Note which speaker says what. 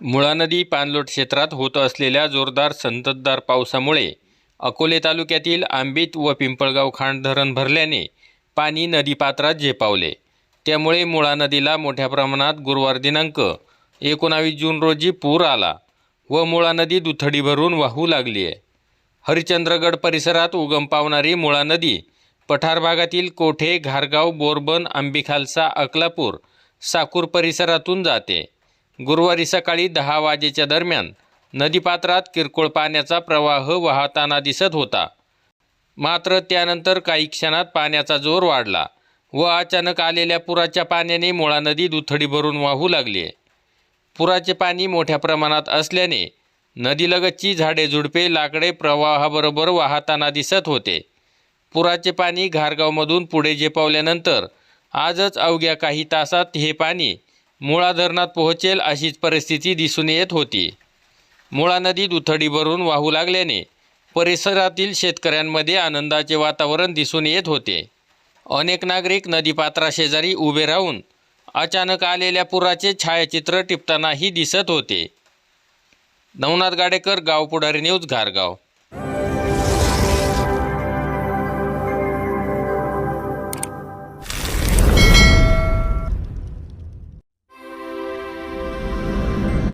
Speaker 1: मुळा नदी पाणलोट क्षेत्रात होत असलेल्या जोरदार संततधार पावसामुळे अकोले तालुक्यातील आंबीत व पिंपळगाव खांड धरण भरल्याने पाणी नदीपात्रात झेपावले. त्यामुळे मुळा नदीला मोठ्या प्रमाणात गुरुवार दिनांक एकोणावीस जून रोजी पूर आला व मुळा नदी दुथडी भरून वाहू लागली आहे. हरिचंद्रगड परिसरात उगम पावणारी मुळा नदी पठार भागातील कोठे घारगाव बोरबन आंबिखालसा अकलापूर साकूर परिसरातून जाते. गुरुवारी सकाळी दहा वाजेच्या दरम्यान नदीपात्रात किरकोळ पाण्याचा प्रवाह वाहताना दिसत होता. मात्र त्यानंतर काही क्षणात पाण्याचा जोर वाढला व अचानक आलेल्या पुराच्या पाण्याने मुळा नदी दुथडी भरून वाहू लागली. आहे पुराचे पाणी मोठ्या प्रमाणात असल्याने नदीलगतची झाडे झुडपे लाकडे प्रवाहाबरोबर वाहताना दिसत होते. पुराचे पाणी घारगावमधून पुढे झेपावल्यानंतर आजच अवघ्या काही तासात हे पाणी मुळा धरणात पोहोचेल अशीच परिस्थिती दिसून येत होती. मुळा नदी दुथडी भरून वाहू लागल्याने परिसरातील शेतकऱ्यांमध्ये आनंदाचे वातावरण दिसून येत होते. अनेक नागरिक नदीपात्राशेजारी उभे राहून अचानक आलेल्या पुराचे छायाचित्र टिपतानाही दिसत होते. नवनाथ गाडेकर गाव पुढारी न्यूज घारगाव.